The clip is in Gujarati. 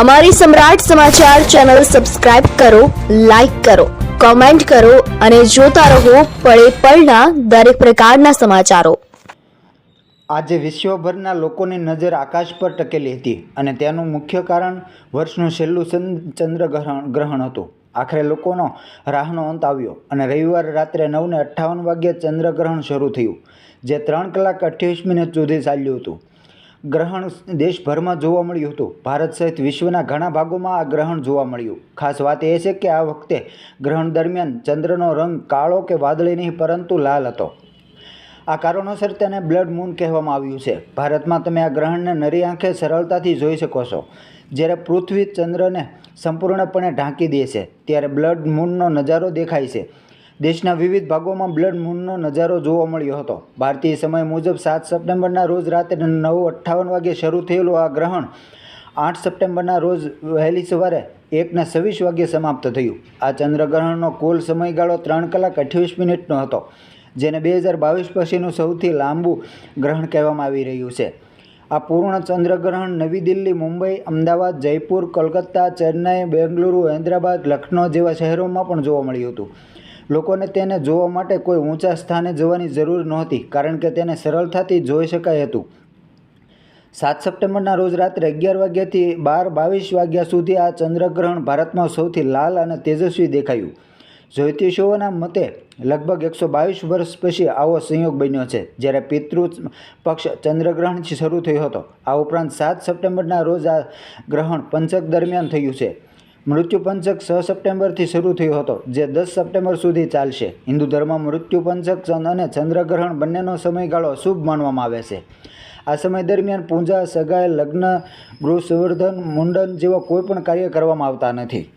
અમારી સમ્રાટ સમાચાર ચેનલ સબસ્ક્રાઇબ કરો, લાઇક કરો, કોમેન્ટ કરો અને જોતા રહો પળે પળના દરેક પ્રકારના સમાચારો. આજે વિશ્વભરના લોકોની નજર આકાશ પર ટકેલી હતી અને તેનું મુખ્ય કારણ વર્ષનું છેલ્લું ચંદ્ર ચંદ્રગ્રહણ, ગ્રહણ હતું. આખરે લોકોનો રાહનો અંત આવ્યો અને રવિવારે રાત્રે નવને અઠ્ઠાવન વાગ્યે ચંદ્રગ્રહણ શરૂ થયું, જે ત્રણ કલાક અઠ્યાવીસ મિનિટ સુધી ચાલ્યું હતું. ગ્રહણ દેશભરમાં જોવા મળ્યું હતું. ભારત સહિત વિશ્વના ઘણા ભાગોમાં આ ગ્રહણ જોવા મળ્યું. ખાસ વાત એ છે કે આ વખતે ગ્રહણ દરમિયાન ચંદ્રનો રંગ કાળો કે વાદળી નહીં, પરંતુ લાલ હતો. આ કારણોસર તેને બ્લડ મૂન કહેવામાં આવ્યું છે. ભારતમાં તમે આ ગ્રહણને નરી આંખે સરળતાથી જોઈ શકો છો. જ્યારે પૃથ્વી ચંદ્રને સંપૂર્ણપણે ઢાંકી દે છે, ત્યારે બ્લડ મૂનનો નજારો દેખાય છે. દેશના વિવિધ ભાગોમાં બ્લડ મૂનનો નજારો જોવા મળ્યો હતો. ભારતીય સમય મુજબ સાત સપ્ટેમ્બરના રોજ રાત્રે નવ અઠ્ઠાવન વાગ્યે શરૂ થયેલું આ ગ્રહણ આઠ સપ્ટેમ્બરના રોજ વહેલી સવારે એકને છવ્વીસ વાગ્યે સમાપ્ત થયું. આ ચંદ્રગ્રહણનો કુલ સમયગાળો ત્રણ કલાક અઠ્યાવીસ મિનિટનો હતો, જેને બે હજાર બાવીસ પછીનું સૌથી લાંબુ ગ્રહણ કહેવામાં આવી રહ્યું છે. આ પૂર્ણ ચંદ્રગ્રહણ નવી દિલ્હી, મુંબઈ, અમદાવાદ, જયપુર, કોલકાતા, ચેન્નઈ, બેંગલુરુ, હૈદરાબાદ, લખનૌ જેવા શહેરોમાં પણ જોવા મળ્યું હતું. લોકોને તેને જોવા માટે કોઈ ઊંચા સ્થાને જવાની જરૂર નહોતી, કારણ કે તેને સરળતાથી જોઈ શકાય હતું. સાત સપ્ટેમ્બરના રોજ રાત્રે અગિયાર વાગ્યાથી બાર બાવીસ વાગ્યા સુધી આ ચંદ્રગ્રહણ ભારતમાં સૌથી લાલ અને તેજસ્વી દેખાયું. જ્યોતિષીઓના મતે, લગભગ એકસો બાવીસ વર્ષ પછી આવો સંયોગ બન્યો છે, જ્યારે પિતૃ પક્ષ ચંદ્રગ્રહણથી શરૂ થયો હતો. આ ઉપરાંત સાત સપ્ટેમ્બરના રોજ આ ગ્રહણ પંચક દરમિયાન થયું છે. મૃત્યુ પંચક છ સપ્ટેમ્બરથી શરૂ થયો હતો, જે દસ સપ્ટેમ્બર સુધી ચાલશે. હિન્દુ ધર્મમાં મૃત્યુ પંચક ચંદ અને ચંદ્રગ્રહણ બંનેનો સમયગાળો શુભ માનવામાં આવે છે. આ સમય દરમિયાન પૂજા, સગાઈ, લગ્ન ગૃહ સંવર્ધન મુંડન જેવા કોઈ પણ કાર્ય કરવામાં આવતા નથી.